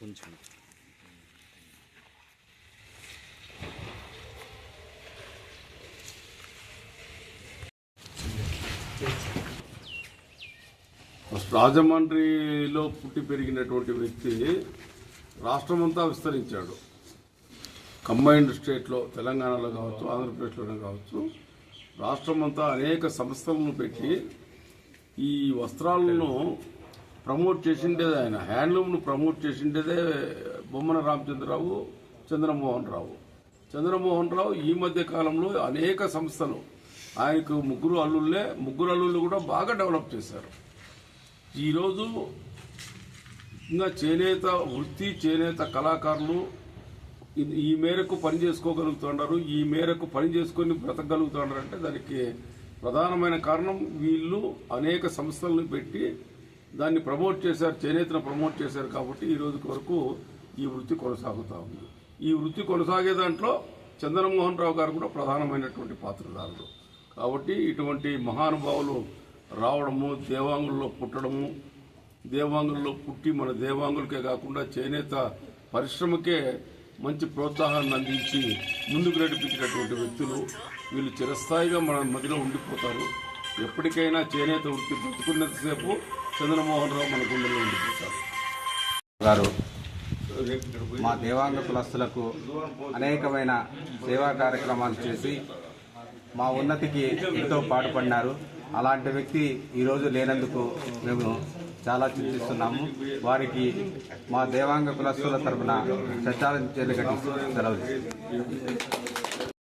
కొంచెం రాజమండ్రిలో పుట్టి పెరిగినటువంటి వ్యక్తి రాష్ట్రమంతా విస్తరించాడు. కంబైన్డ్ స్టేట్లో తెలంగాణలో కావచ్చు ఆంధ్రప్రదేశ్లోనే కావచ్చు రాష్ట్రమంతా అనేక సంస్థలను పెట్టి ఈ వస్త్రాలను ప్రమోట్ చేసిండేదే ఆయన. హ్యాండ్లూమ్ను ప్రమోట్ చేసిండేదే బొమ్మన రామచంద్రరావు చంద్రమోహన్ రావు. చంద్రమోహన్ రావు ఈ మధ్య కాలంలో అనేక సంస్థలు ఆయనకు ముగ్గురు అల్లుళ్ళే ముగ్గురు అల్లుళ్ళు కూడా బాగా డెవలప్ చేశారు. ఈరోజు ఇంకా చేనేత వృత్తి చేనేత కళాకారులు ఈ మేరకు పని చేసుకోగలుగుతున్నారు. ఈ మేరకు పని చేసుకొని బ్రతకగలుగుతున్నారు అంటే దానికి ప్రధానమైన కారణం వీళ్ళు అనేక సంస్థలను పెట్టి దాన్ని ప్రమోట్ చేశారు చేనేతను ప్రమోట్ చేశారు కాబట్టి ఈ రోజు వరకు ఈ వృత్తి కొనసాగుతా ఉంది. ఈ వృత్తి కొనసాగే దాంట్లో చంద్రమోహన్ రావు గారు కూడా ప్రధానమైనటువంటి పాత్రధారులు కాబట్టి ఇటువంటి మహానుభావులు రావడము దేవాంగుల్లో పుట్టడము దేవాంగుల్లో పుట్టి మన దేవాంగులకే కాకుండా చేనేత పరిశ్రమకే మంచి ప్రోత్సాహాన్ని అందించి ముందుకు నడిపించినటువంటి వ్యక్తులు వీళ్ళు చిరస్థాయిగా మన మధ్యలో ఉండిపోతారు. ఎప్పటికైనా చేనేత వృత్తి బ్రతుకున్నంతసేపు చంద్రమోహన్ రావు మన గుండెల్లో ఉండిపోతారు. గారు మా దేవాంగ కులస్తులకు అనేకమైన సేవా కార్యక్రమాలు చేసి మా ఉన్నతికి ఎంతో పాటుపడినారు. అలాంటి వ్యక్తి ఈరోజు లేనందుకు మేము చాలా చింతిస్తున్నాము. వారికి మా దేవాంగ కులస్తుల తరఫున చట్టాలను చేతులు సెలవు.